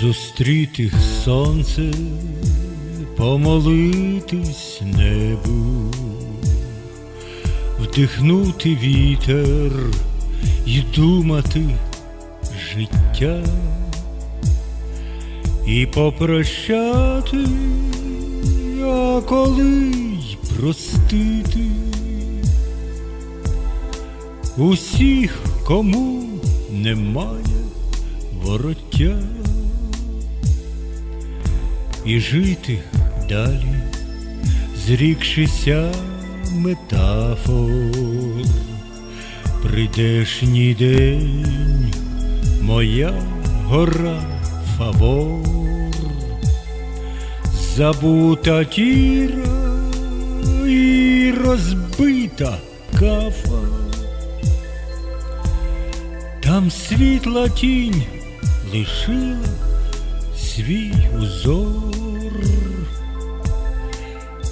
Зустріти сонце, помолитись небу, вдихнути вітер і думати життя, і попрощати, а коли й простити усіх, кому немає вороття і жити далі, зрікшися метафор, прийдешній день, моя гора фавор, забута тіра і розбита кафа. Там світла тінь лишила свій узор,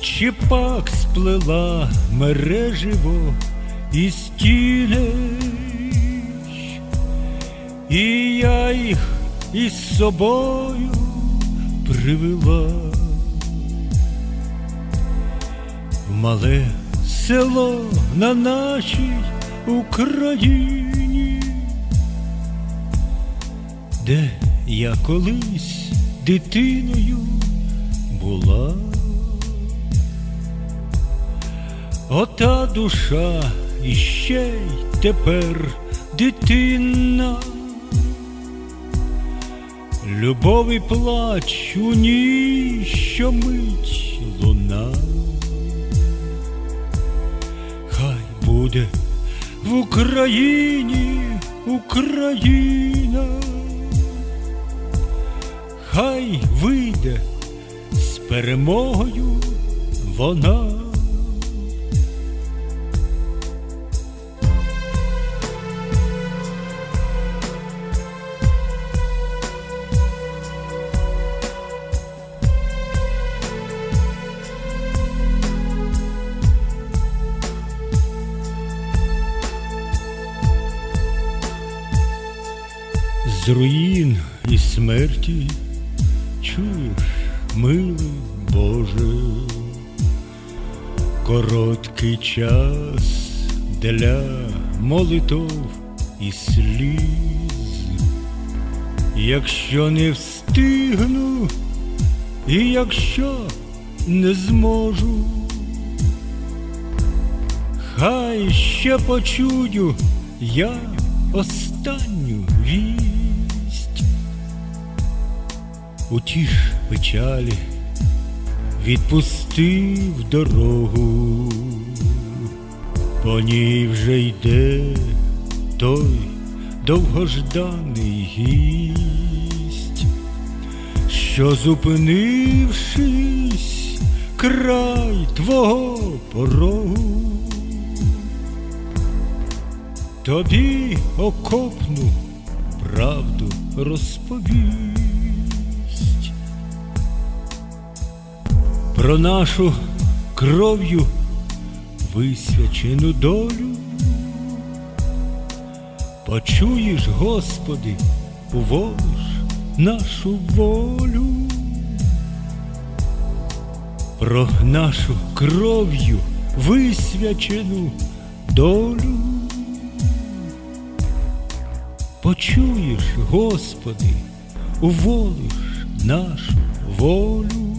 чи пак сплела мереживо і стіни, і я їх із собою привела. В мале село на нашій Україні де я колись дитиною була. Ота душа іще й тепер дитина. Любов і плач у ній щомить луна. Хай буде в Україні Україна хай вийде з перемогою вона. З руїн і смерті чуєш, милий Боже, короткий час для молитов і сліз, якщо не встигну, і якщо не зможу, хай ще почую я останню вість утіш печалі, відпустив дорогу, по ній вже йде той довгожданий гість, що зупинившись край твого порогу, тобі окопну правду розповість про нашу кров'ю висвячену долю. Почуєш, Господи, уволиш нашу волю, про нашу кров'ю висвячену долю. Почуєш, Господи, уволиш нашу волю.